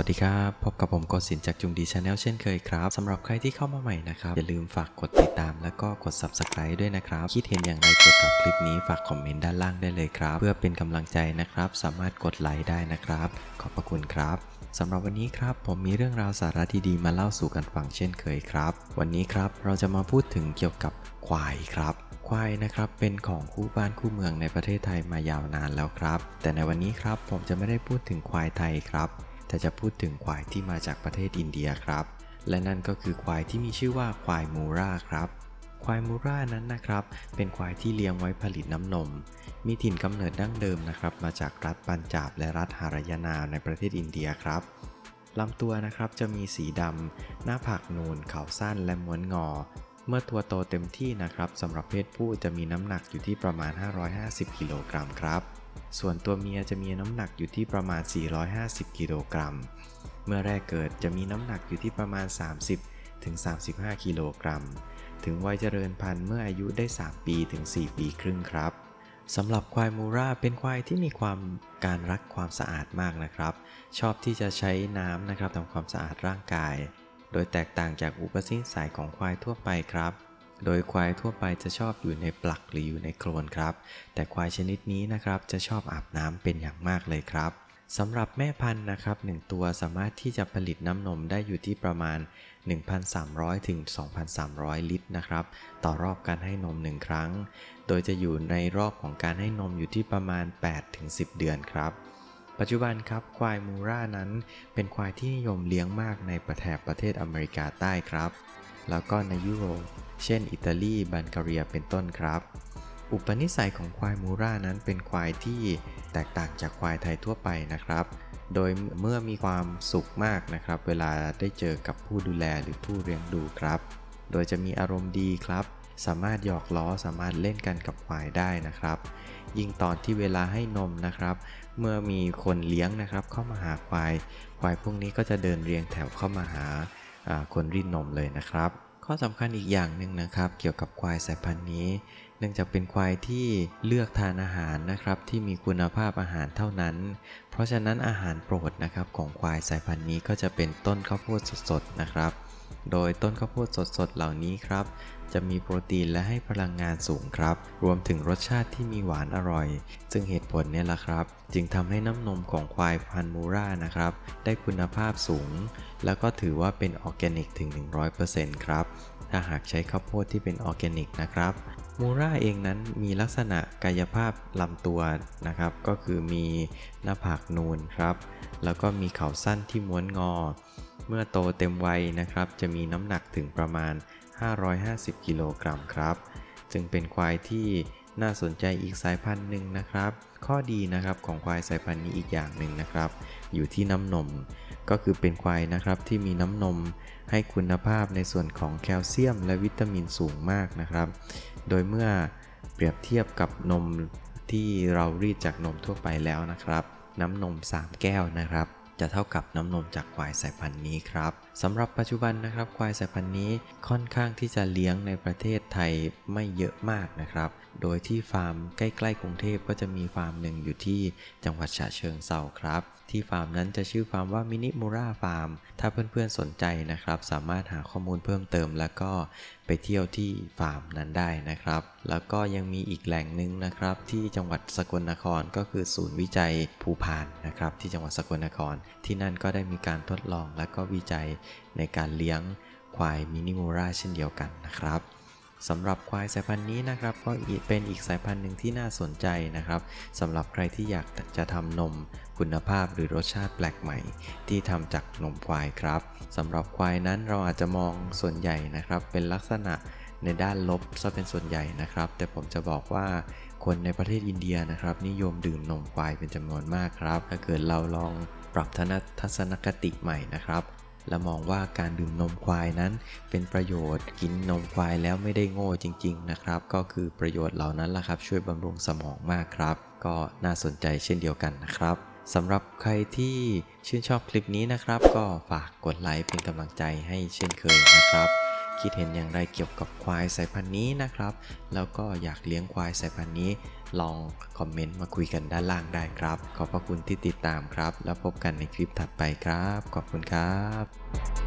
สวัสดีครับ พบกับผมกสินจากจุงดีชาแนลเช่นเคยครับสำหรับใครที่เข้ามาใหม่นะครับ อย่าลืมฝากกดติดตามแล้วก็กด subscribe ด้วยนะครับ คิดเห็นอย่างไรเกี่ยวกับคลิปนี้ฝากคอมเมนต์ด้านล่างได้เลยครับ เพื่อเป็นกำลังใจนะครับ สามารถกดไลค์ได้นะครับ ขอบพระคุณครับสำหรับวันนี้ครับผมมีเรื่องราวสาระดีๆมาเล่าสู่กันฟังเช่นเคยครับ วันนี้ครับเราจะมาพูดถึงเกี่ยวกับควายครับควายนะครับเป็นของคู่บ้านคู่เมืองในประเทศไทยมายาวนานแล้วครับ แต่ในวันนี้ครับผมจะไม่ได้พูดถึงควายไทยครับ แต่จะพูดถึงควายที่มาจากประเทศอินเดียครับ และนั่นก็คือควายที่มีชื่อว่าควายมูราครับ ควายมูรานั้นนะครับ เป็นควายที่เลี้ยงไว้ผลิตน้ำนม มีถิ่นกำเนิดดั้งเดิมนะครับ มาจากรัฐปัญจาบและรัฐหารยานาในประเทศอินเดียครับลำตัวนะครับจะมีสีดำ หน้าผากนูน เขาสั้นและม้วนงอ เมื่อตัวโตเต็มที่นะครับสำหรับเพศผู้จะมีน้ำหนักอยู่ที่ประมาณ 550 กิโลกรัมครับ ส่วนตัวเมียจะมีน้ำหนักอยู่ที่ประมาณ 450 กิโลกรัม เมื่อแรกเกิดจะมีน้ำหนักอยู่ที่ประมาณ 30 ถึง 35 กิโลกรัม ถึงวัยเจริญพันธุ์เมื่ออายุได้ 3 ปีถึง 4 ปีครึ่งครับสำหรับควายมูราเป็นควายที่มีความการรักความสะอาดมากนะครับ ชอบที่จะใช้น้ำนะครับทำความสะอาดร่างกาย โดยแตกต่างจากอุปนิสัยของควายทั่วไปครับ โดยควายทั่วไปจะชอบอยู่ในปลักหรืออยู่ในโคลนครับ แต่ควายชนิดนี้นะครับจะชอบอาบน้ำเป็นอย่างมากเลยครับสำหรับแม่พันธุ์นะครับ1ตัวสามารถที่จะผลิตน้ำนมได้อยู่ที่ประมาณ 1,300 ถึง 2,300 ลิตรนะครับ ต่อรอบการให้นม 1 ครั้ง โดยจะอยู่ในรอบของการให้นมอยู่ที่ประมาณ 8 ถึง 10 เดือนครับ ปัจจุบันครับ ควายมูร่านั้นเป็นควายที่นิยมเลี้ยงมากในประแถบประเทศอเมริกาใต้ครับ แล้วก็ในยุโรป เช่น อิตาลีบัลแกเรียเป็นต้นครับ อุปนิสัยของควายมูรานั้นเป็นควายที่แตกต่างจากควายไทยทั่วไปนะครับ โดยเมื่อมีความสุขมากนะครับ เวลาได้เจอกับผู้ดูแลหรือผู้เลี้ยงดูครับ โดยจะมีอารมณ์ดีครับ สามารถหยอกล้อสามารถเล่นกันกับควายได้นะครับ ยิ่งตอนที่เวลาให้นมนะครับ เมื่อมีคนเลี้ยงนะครับเข้ามาหาควาย ควายพวกนี้ก็จะเดินเรียงแถวเข้ามาหาอ่า คนรีดนมเลยนะครับ ข้อสำคัญอีกอย่างหนึ่งนะครับ เกี่ยวกับควายสายพันธุ์นี้ เนื่องจากเป็นควายที่เลือกทานอาหารนะครับ ที่มีคุณภาพอาหารเท่านั้น เพราะฉะนั้นอาหารโปรดนะครับของควายสายพันธุ์นี้ก็จะเป็นต้นข้าวโพดสดๆนะครับ โดยต้นข้าวโพดสดๆเหล่านี้ครับ จะมีโปรตีนและให้พลังงานสูงครับ รวมถึงรสชาติที่มีหวานอร่อย ซึ่งเหตุผลเนี่ยแหละครับ จึงทำให้น้ำนมของควายพันมูรานะครับ ได้คุณภาพสูง แล้วก็ถือว่าเป็นออร์แกนิกถึง 100%ครับ ถ้าหากใช้ข้าวโพดที่เป็นออร์แกนิกนะครับมูราเองนั้นมีลักษณะกายภาพลำตัวนะครับ ก็คือมีหน้าผากนูนครับ แล้วก็มีเขาสั้นที่ม้วนงอ เมื่อโตเต็มวัยนะครับ จะมีน้ำหนักถึงประมาณ 550 กิโลกรัมครับ จึงเป็นควายที่น่าสนใจอีกสายพันธุ์หนึ่งนะครับ ข้อดีนะครับของควายสายพันธุ์นี้อีกอย่างหนึ่งนะครับ อยู่ที่น้ำนม ก็คือเป็นควายนะครับที่มีน้ำนมให้คุณภาพในส่วนของแคลเซียม และวิตามินสูงมากนะครับ โดยเมื่อเปรียบเทียบกับนมที่เรารีดจากนมทั่วไปแล้วนะครับ น้ำนม 3 แก้วนะครับ จะเท่ากับน้ำนมจากควายสายพันธุ์นี้ครับ สำหรับปัจจุบันนะครับควายสายพันธุ์นี้ค่อนข้างที่จะเลี้ยงในประเทศไทยไม่เยอะมากนะครับ โดยที่ฟาร์มใกล้ๆกรุงเทพก็จะมีฟาร์มหนึ่งอยู่ที่จังหวัดฉะเชิงเทราครับ ที่ฟาร์มนั้นจะชื่อฟาร์มว่ามินิมูราฟาร์มถ้าเพื่อนๆสนใจนะครับ สามารถหาข้อมูลเพิ่มเติม แล้วก็ไปเที่ยวที่ฟาร์มนั้นได้นะครับ แล้วก็ยังมีอีกแหล่งหนึ่งนะครับ ที่จังหวัดสกลนครก็คือศูนย์วิจัยภูพานนะครับ ที่จังหวัดสกลนคร ที่นั่นก็ได้มีการทดลองและก็วิจัยในการเลี้ยงควายมินิมูราเช่นเดียวกันนะครับสำหรับควายสายพันธุ์นี้นะครับก็เป็นอีกสายพันธุ์หนึ่งที่น่าสนใจนะครับสำหรับใครที่อยากจะทำนมคุณภาพหรือรสชาติแปลกใหม่ ที่ทำจากนมควายครับสำหรับควายนั้นเราอาจจะมองส่วนใหญ่นะครับเป็นลักษณะในด้านลบซะเป็นส่วนใหญ่นะครับ แต่ผมจะบอกว่าคนในประเทศอินเดียนะครับ นิยมดื่มนมควายเป็นจำนวนมากครับ ถ้าเกิดเราลองปรับทัศนคติใหม่นะครับ และมองว่าการดื่มนมควายนั้น เป็นประโยชน์กินนมควายแล้วไม่ได้โง่จริง ๆ นะครับ ก็คือประโยชน์เหล่านั้นละครับช่วยบำรุงสมองมากครับ ก็น่าสนใจเช่นเดียวกันนะครับสำหรับใครที่ชื่นชอบคลิปนี้นะครับ ก็ฝากกดไลค์เป็นกำลังใจให้เช่นเคยนะครับ คิดเห็นอย่างไรเกี่ยวกับควายสายพันธุ์นี้นะครับ แล้วก็อยากเลี้ยงควายสายพันธุ์นี้ ลองคอมเมนต์มาคุยกันด้านล่างได้ครับ ขอบพระคุณที่ติดตามครับ แล้วพบกันในคลิปถัดไปครับ ขอบคุณครับ